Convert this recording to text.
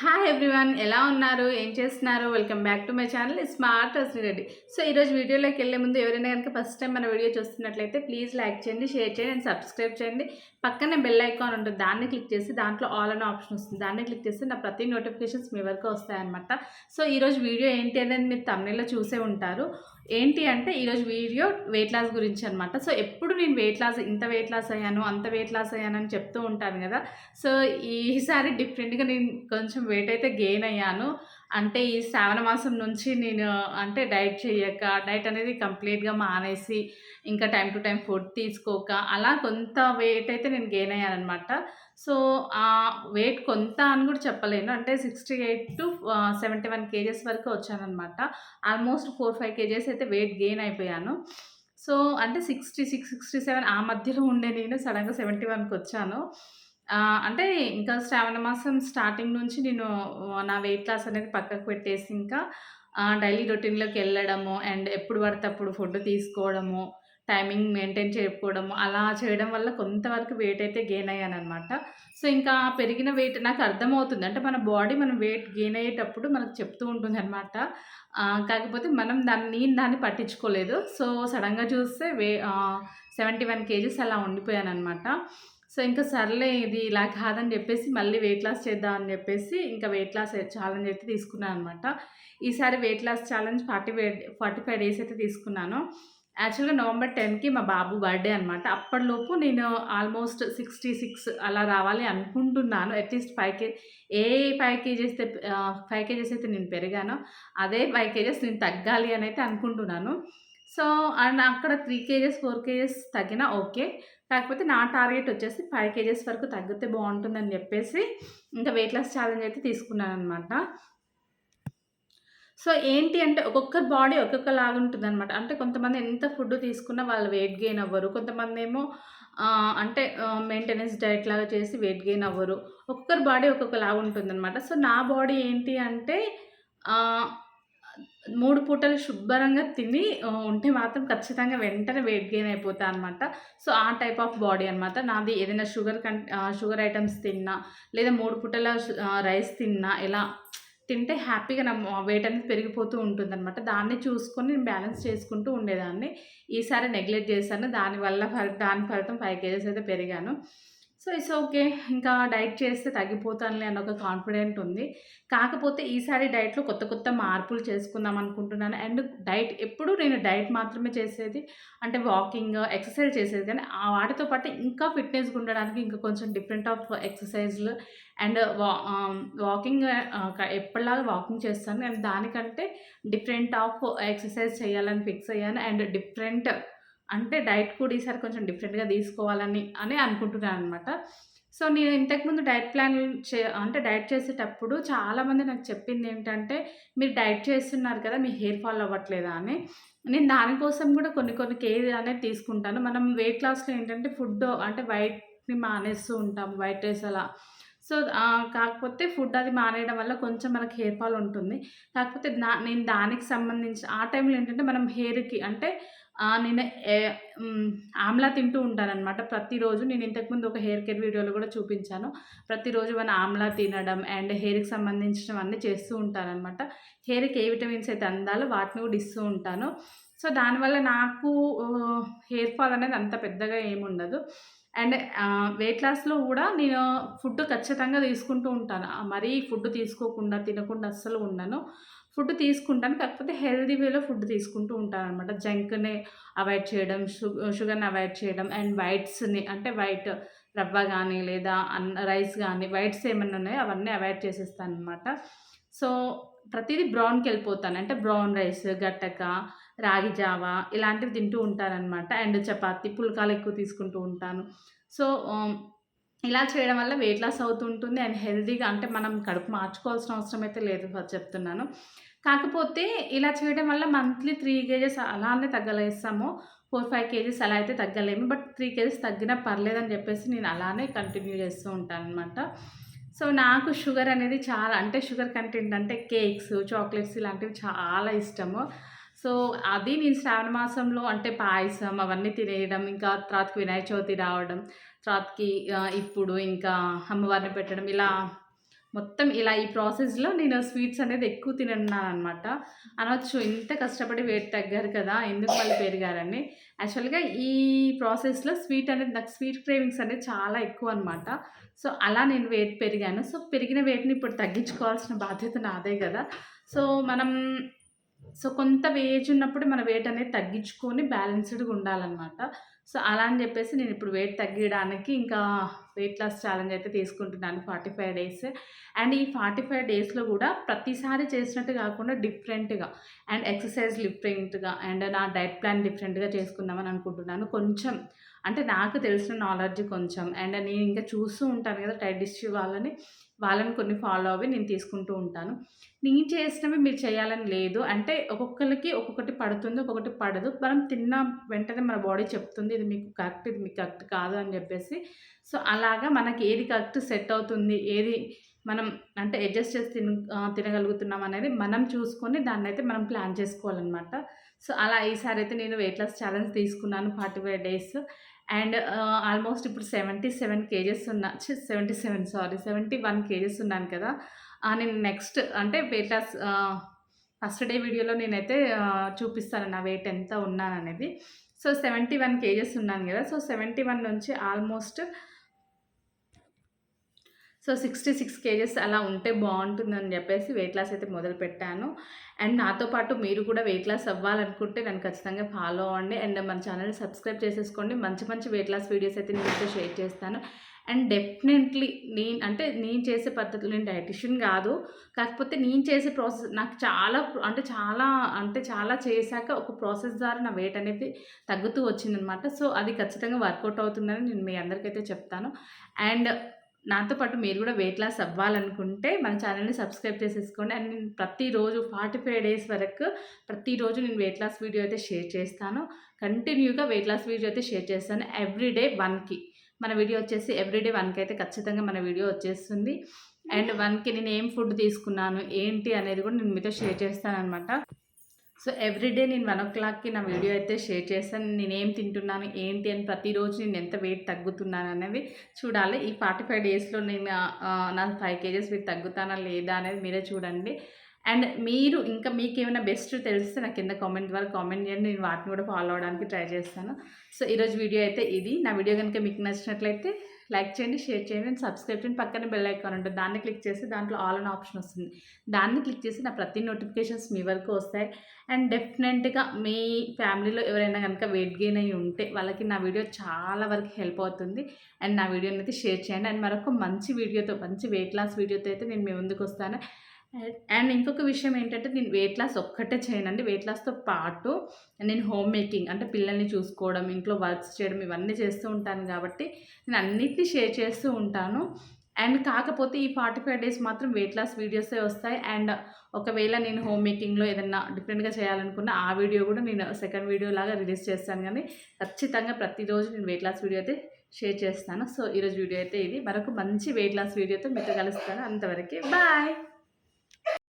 Hi everyone ఎలా ఉన్నారు? ఏం చేస్తున్నారు? Welcome back to my channel smart అసలు రెడ్డి సో ఈరోజు వీడియోలోకి వెళ్ళే ముందు ఎవరైనా కనుక ఫస్ట్ టైం మన వీడియో చూస్తున్నట్లయితే ప్లీజ్ లైక్ చేయండి షేర్ చేయండి అండ్ సబ్స్క్రైబ్ చేయండి. పక్కనే బెల్ ఐకాన్ ఉంటుంది. దాన్ని క్లిక్ చేసి దాంట్లో ఆల్ అనే ఆప్షన్ వస్తుంది. దాన్ని క్లిక్ చేస్తే నా ప్రతి నోటిఫికేషన్స్ మీ వరకు వస్తాయన్నమాట. సో ఈరోజు వీడియో ఏంటి అనేది మీరు తమిళలో చూసే ఉంటారు. ఏంటి అంటే ఈరోజు వీడియో వెయిట్ లాస్ గురించి అనమాట సో ఎప్పుడు నేను వెయిట్ లాస్ ఇంత వెయిట్ లాస్ అయ్యాను అంత వెయిట్ లాస్ అయ్యాను అని చెప్తూ ఉంటాను కదా. సో ఈసారి డిఫరెంట్గా నేను కొంచెం వెయిట్ అయితే గెయిన్ అయ్యాను. అంటే ఈ శ్రావణ మాసం నుంచి నేను అంటే డైట్ చేయక డైట్ అనేది కంప్లీట్గా మానేసి ఇంకా టైం టు టైం ఫుడ్ తీసుకోక అలా కొంత వెయిట్ అయితే నేను గెయిన్ అయ్యానమాట సో ఆ వెయిట్ కొంత అని కూడా చెప్పలేను. అంటే sixty eight to seventy one kgs వరకు వచ్చానమాట ఆల్మోస్ట్ ఫోర్ ఫైవ్ కేజెస్ అయితే వెయిట్ గెయిన్ అయిపోయాను. సో అంటే సిక్స్టీ సిక్స్ సిక్స్టీ సెవెన్ ఆ మధ్యలో ఉండే నేను సడన్గా సెవెంటీ వన్కి వచ్చాను. ఆ, అంటే ఇంకా శ్రావణ మాసం స్టార్టింగ్ నుంచి నేను నా వెయిట్ లాస్ అనేది పక్కకు పెట్టేసి ఇంకా డైలీ రొటీన్లోకి వెళ్ళడము అండ్ ఎప్పుడు పడితే అప్పుడు ఫుడ్ తీసుకోవడము టైమింగ్ మెయింటైన్ చేయకపోవడము అలా చేయడం వల్ల కొంతవరకు వెయిట్ అయితే గెయిన్ అయ్యాననమాట సో ఇంకా పెరిగిన వెయిట్ నాకు అర్థమవుతుంది. అంటే మన బాడీ మనం వెయిట్ గెయిన్ అయ్యేటప్పుడు మనకు చెప్తూ ఉంటుంది అనమాట కాకపోతే మనం దాన్ని నేను దాన్ని పట్టించుకోలేదు. సో సడన్గా చూస్తే వే సెవెంటీ వన్ కేజీస్ అలా ఉండిపోయాను అనమాట సో ఇంకా సర్లే ఇది ఇలా కాదని చెప్పేసి మళ్ళీ వెయిట్ లాస్ చేద్దాం అని చెప్పేసి ఇంకా వెయిట్ లాస్ ఛాలెంజ్ అయితే తీసుకున్నాను అనమాట ఈసారి weight loss challenge forty forty five days అయితే తీసుకున్నాను. యాక్చువల్గా నవంబర్ టెన్కి మా బాబు బర్త్డే అనమాట అప్పటిలోపు నేను ఆల్మోస్ట్ సిక్స్టీ సిక్స్ అలా రావాలి అనుకుంటున్నాను. At least five K a five kgs అయితే ఫైవ్ కేజెస్ అయితే నేను పెరిగానో అదే ఫైవ్ కేజెస్ నేను తగ్గాలి అని అయితే అనుకుంటున్నాను. సో అండ్ అక్కడ త్రీ కేజెస్ ఫోర్ కేజెస్ తగ్గినా ఓకే. కాకపోతే నా టార్గెట్ వచ్చేసి ఫైవ్ కేజెస్ వరకు తగ్గితే బాగుంటుందని చెప్పేసి ఇంకా వెయిట్ లాస్ ఛాలెంజ్ అయితే తీసుకున్నాను అనమాట సో ఏంటి అంటే ఒక్కొక్కరి బాడీ ఒక్కొక్కలాగా ఉంటుంది అనమాట అంటే కొంతమంది ఎంత ఫుడ్ తీసుకున్నా వాళ్ళు వెయిట్ గెయిన్ అవ్వరు. కొంతమంది ఏమో అంటే మెయింటెనెన్స్ డైట్ లాగా చేసి వెయిట్ గెయిన్ అవ్వరు. ఒక్కొక్కరి బాడీ ఒక్కొక్కలాగా ఉంటుంది అనమాట సో నా బాడీ ఏంటి అంటే మూడు పూటలు శుభ్రంగా తిని ఉంటే మాత్రం ఖచ్చితంగా వెంటనే వెయిట్ గెయిన్ అయిపోతా అనమాట సో ఆ టైప్ ఆఫ్ బాడీ అనమాట నాది ఏదైనా షుగర్ కం షుగర్ ఐటమ్స్ తిన్నా లేదా మూడు పూటల రైస్ తిన్నా ఇలా తింటే హ్యాపీగా నా వెయిట్ అనేది పెరిగిపోతూ ఉంటుందన్నమాట. దాన్ని చూసుకొని నేను బ్యాలెన్స్ చేసుకుంటూ ఉండేదాన్ని. ఈసారి నెగ్లెక్ట్ చేశాను. దానివల్ల ఫలి దాని ఫలితం ఫైవ్ కేజెస్ అయితే పెరిగాను. So it's okay. ఇంకా డైట్ చేస్తే తగ్గిపోతానులే అన్న ఒక కాన్ఫిడెంట్ ఉంది. కాకపోతే ఈసారి డైట్లో కొత్త కొత్త మార్పులు చేసుకుందాం అనుకుంటున్నాను. అండ్ డైట్ ఎప్పుడు నేను డైట్ మాత్రమే చేసేది. అంటే వాకింగ్ ఎక్సర్సైజ్ చేసేది. కానీ ఆ వాటితో పాటు ఇంకా ఫిట్నెస్గా ఉండడానికి ఇంకా కొంచెం డిఫరెంట్ ఆఫ్ ఎక్సర్సైజ్లు అండ్ వా వాకింగ్ ఎప్పటిలాగా వాకింగ్ చేస్తాను. అండ్ దానికంటే డిఫరెంట్ ఆఫ్ ఎక్సర్సైజ్ చేయాలని ఫిక్స్ అయ్యాను. అండ్ డిఫరెంట్ అంటే డైట్ కూడా ఈసారి కొంచెం డిఫరెంట్గా తీసుకోవాలని అని అనుకుంటున్నాను అనమాట సో నేను ఇంతకుముందు డైట్ ప్లాన్ చే అంటే డైట్ చేసేటప్పుడు చాలామంది నాకు చెప్పింది ఏంటంటే మీరు డైట్ చేస్తున్నారు కదా మీ హెయిర్ ఫాల్ అవ్వట్లేదా? అని. నేను దానికోసం కూడా కొన్ని కొన్ని కేర్ అనేది తీసుకుంటాను. మనం వెయిట్ లాస్లో ఏంటంటే ఫుడ్ అంటే వైట్ని మానేస్తూ ఉంటాం వైట్ రైస్ అలా. సో కాకపోతే ఫుడ్ అది మానేయడం వల్ల కొంచెం మనకి హెయిర్ ఫాల్ ఉంటుంది. కాకపోతే నా నేను దానికి సంబంధించి ఆ టైంలో ఏంటంటే మనం హెయిర్కి అంటే నేను ఆమ్లా తింటూ ఉంటానన్నమాట. ప్రతిరోజు నేను ఇంతకుముందు ఒక హెయిర్ కేర్ వీడియోలో కూడా చూపించాను. ప్రతిరోజు మన ఆమ్లా తినడం అండ్ హెయిర్కి సంబంధించినవన్నీ చేస్తూ ఉంటానన్నమాట. హెయిర్కి ఏ విటమిన్స్ అయితే అందాలో వాటిని కూడా ఇస్తూ ఉంటాను. సో దానివల్ల నాకు హెయిర్ ఫాల్ అనేది అంత పెద్దగా ఏముండదు అండ్ వెయిట్ లాస్లో కూడా నేను ఫుడ్ ఖచ్చితంగా తీసుకుంటూ ఉంటాను. మరీ ఫుడ్ తీసుకోకుండా తినకుండా అస్సలు ఉండను. ఫుడ్ తీసుకుంటాను. కాకపోతే హెల్దీ వేలో ఫుడ్ తీసుకుంటూ ఉంటాను అనమాట జంక్ని అవాయిడ్ చేయడం షుగర్ షుగర్ని అవాయిడ్ చేయడం అండ్ వైట్స్ని అంటే వైట్ రవ్వ కానీ లేదా అన్న రైస్ కానీ వైట్స్ ఏమైనా ఉన్నాయో అవన్నీ అవాయిడ్ చేసేస్తాను అనమాట సో ప్రతిదీ బ్రౌన్కి వెళ్ళిపోతాను. అంటే బ్రౌన్ రైస్ గట్టక రాగి జావా ఇలాంటివి తింటూ ఉంటానన్నమాట. అండ్ చపాతి పుల్కాలు ఎక్కువ తీసుకుంటూ ఉంటాను. సో ఇలా చేయడం వల్ల వెయిట్ లాస్ అవుతుంటుంది అండ్ హెల్దీగా అంటే మనం కడుపు మార్చుకోవాల్సిన అవసరం అయితే లేదు చెప్తున్నాను. కాకపోతే ఇలా చేయడం వల్ల మంత్లీ త్రీ కేజెస్ అలానే తగ్గలేస్తాము. ఫోర్ ఫైవ్ కేజీస్ అలా అయితే తగ్గలేము. బట్ త్రీ కేజీస్ తగ్గినా పర్లేదని చెప్పేసి నేను అలానే కంటిన్యూ చేస్తూ ఉంటాను అనమాట సో నాకు షుగర్ అనేది చాలా అంటే షుగర్ కంటెంట్ అంటే కేక్స్ చాక్లెట్స్ ఇలాంటివి చాలా ఇష్టము. సో అది నేను శ్రావణ మాసంలో అంటే పాయసం అవన్నీ తినేయడం ఇంకా తర్వాతకి వినాయక చవితి రావడం తర్వాతకి ఇప్పుడు ఇంకా అమ్మవారిని పెట్టడం ఇలా మొత్తం ఇలా ఈ ప్రాసెస్‌లో నేను స్వీట్స్ అనేది ఎక్కువ తినన్నాననమాట. అనొచ్చు ఇంత కష్టపడి వెయిట్ తగ్గారు కదా! ఎందుకు వాళ్ళు పెరిగారని. యాక్చువల్‌గా ఈ ప్రాసెస్‌లో స్వీట్ అనేది నాకు స్వీట్ క్రేవింగ్స్ అనేది చాలా ఎక్కువ అనమాట సో, అలా నేను వెయిట్ పెరిగాను. సో, పెరిగిన వెయిట్‌ని ఇప్పుడు తగ్గించుకోవాల్సిన బాధ్యత నాదే కదా సో, మనం సో, కొంత వేజ్ ఉన్నప్పుడు మన వెయిట్ అనేది తగ్గించుకొని బ్యాలెన్స్‌డ్‌గా ఉండాలన్నమాట సో, అలా అని చెప్పేసి నేను ఇప్పుడు వెయిట్ తగ్గడానికి ఇంకా వెయిట్ లాస్ ఛాలెంజ్ అయితే తీసుకుంటున్నాను 45 డేస్. అండ్ ఈ 45 డేస్‌లో కూడా ప్రతిసారి చేసినట్టు కాకుండా డిఫరెంట్‌గా అండ్ ఎక్సర్‌సైజ్ డిఫరెంట్‌గా అండ్ నా డైట్ ప్లాన్ డిఫరెంట్‌గా చేసుకుందామని అనుకుంటున్నాను. కొంచెం అంటే నాకు తెలిసిన నాలెడ్జ్ కొంచెం అండ్ నేను ఇంకా చూస్తూ ఉంటాను కదా టైట్ డిస్ట్రీ వాళ్ళని. వాళ్ళని కొన్ని ఫాలో అవి నేను తీసుకుంటూ ఉంటాను. నేను చేసినవి మీరు చేయాలని లేదు. అంటే ఒక్కొక్కరికి ఒక్కొక్కటి పడుతుంది. ఒక్కొక్కటి పడదు. మనం తిన్న వెంటనే మన బాడీ చెప్తుంది. ఇది మీకు కరెక్ట్, ఇది మీకు కరెక్ట్ కాదు అని చెప్పేసి సో, అలాగా మనకి ఏది కరెక్ట్ సెట్ అవుతుంది. ఏది మనం అంటే అడ్జస్ట్ చేసి తిన తినగలుగుతున్నాం అనేది మనం చూసుకొని దాన్నైతే మనం ప్లాన్ చేసుకోవాలనమాట. సో, అలా ఈసారి అయితే నేను వెయిట్ లాస్ ఛాలెంజ్ తీసుకున్నాను 45 డేస్. అండ్ ఆల్మోస్ట్ ఇప్పుడు 77 కేజెస్ ఉన్నా సెవెంటీ సెవెన్ సారీ 71 కేజెస్ ఉన్నాను కదా! నేను నెక్స్ట్ అంటే వెయిట్ లాస్ ఫస్ట్ డే వీడియోలో నేనైతే చూపిస్తాను నా వెయిట్ ఎంత ఉన్నాననేది. సో, 71 కేజెస్ ఉన్నాను కదా సో, 71 నుంచి ఆల్మోస్ట్ సో, 66 కేజెస్ అలా ఉంటే బాగుంటుందని చెప్పేసి వెయిట్ లాస్ అయితే మొదలుపెట్టాను. అండ్ నాతో పాటు మీరు కూడా వెయిట్ లాస్ అవ్వాలనుకుంటే నన్ను ఖచ్చితంగా ఫాలో అవ్వండి. అండ్ మన ఛానల్ సబ్స్క్రైబ్ చేసేసుకోండి. మంచి మంచి వెయిట్ లాస్ వీడియోస్ అయితే నేను మీతో షేర్ చేస్తాను. అండ్ డెఫినెట్‌లీ నేను అంటే నేను చేసే పద్ధతులు నేను డైటిషియన్ కాదు కాకపోతే నేను చేసే ప్రాసెస్ నాకు చాలా అంటే చాలా అంటే చాలా చేశాక ఒక ప్రాసెస్ ద్వారా నా వెయిట్ అనేది తగ్గుతూ వచ్చిందనమాట. సో, అది ఖచ్చితంగా వర్కౌట్ అవుతుందని నేను మీ అందరికైతే చెప్తాను. అండ్ నాతో పాటు మీరు కూడా వెయిట్ లాస్ అవ్వాలనుకుంటే మన ఛానల్ని సబ్స్క్రైబ్ చేసేసుకోండి. అండ్ నేను ప్రతిరోజు 45 డేస్ వరకు ప్రతిరోజు నేను వెయిట్ లాస్ వీడియో అయితే షేర్ చేస్తాను. కంటిన్యూగా వెయిట్ లాస్ వీడియో అయితే షేర్ చేస్తాను. ఎవ్రీడే వన్కి మన వీడియో వచ్చేసి ఎవ్రీడే వన్కి అయితే ఖచ్చితంగా మన వీడియో వచ్చేస్తుంది. అండ్ వన్కి నేను ఏం ఫుడ్ తీసుకున్నాను, ఏంటి అనేది కూడా నేను మీతో షేర్ చేస్తాను అనమాట సో, ఎవ్రీడే నేను 1:00కి నా వీడియో అయితే షేర్ చేస్తాను. నేనేం తింటున్నాను, ఏంటి అని ప్రతిరోజు నేను ఎంత వెయిట్ తగ్గుతున్నాను అనేది చూడాలి. ఈ 45 డేస్‌లో నేను నా ఫైవ్ కేజెస్ వెయిట్ తగ్గుతానా లేదా అనేది మీరే చూడండి. అండ్ మీరు ఇంకా మీకేమైనా బెస్ట్ తెలిస్తే నాకు కింద కామెంట్ ద్వారా కామెంట్ చేయండి. నేను వాటిని కూడా ఫాలో అవడానికి ట్రై చేస్తాను. సో, ఈరోజు వీడియో అయితే ఇది. నా వీడియో కనుక మీకు నచ్చినట్లయితే లైక్ చేయండి, షేర్ చేయండి అండ్ సబ్స్క్రైబ్ చేయండి. పక్కన బెల్ ఐకాన్ ఉంటుంది. దాన్ని క్లిక్ చేసి దాంట్లో ఆల్ అన్ ఆప్షన్ వస్తుంది. దాన్ని క్లిక్ చేసి నా ప్రతి నోటిఫికేషన్స్ మీ వరకు వస్తాయి. అండ్ డెఫినెట్‌గా మీ ఫ్యామిలీలో ఎవరైనా కనుక వెయిట్ గెయిన్ అయ్యి ఉంటే వాళ్ళకి నా వీడియో చాలా వరకు హెల్ప్ అవుతుంది. అండ్ నా వీడియోని అయితే షేర్ చేయండి. అండ్ మరొక మంచి వీడియోతో మంచి వెయిట్ లాస్ వీడియోతో అయితే నేను మీ ముందుకు వస్తాను. అండ్ ఇంకొక విషయం ఏంటంటే నేను వెయిట్ లాస్ ఒక్కటే చేయనండి. వెయిట్ లాస్‌తో పాటు నేను హోమ్ మేకింగ్ అంటే పిల్లల్ని చూసుకోవడం, ఇంట్లో వర్క్స్ చేయడం ఇవన్నీ చేస్తూ ఉంటాను కాబట్టి నేను అన్నిటినీ షేర్ చేస్తూ ఉంటాను. అండ్ కాకపోతే ఈ 45 డేస్ మాత్రం వెయిట్ లాస్ వీడియోసే వస్తాయి. అండ్ ఒకవేళ నేను హోమ్ మేకింగ్‌లో ఏదన్నా డిఫరెంట్‌గా చేయాలనుకున్న ఆ వీడియో కూడా నేను సెకండ్ వీడియో లాగా రిలీజ్ చేస్తాను కానీ ఖచ్చితంగా ప్రతిరోజు నేను వెయిట్ లాస్ వీడియో అయితే షేర్ చేస్తాను. సో, ఈరోజు వీడియో అయితే ఇది. మరొక మంచి వెయిట్ లాస్ వీడియోతో మీతో కలుస్తాను. అంతవరకే బాయ్.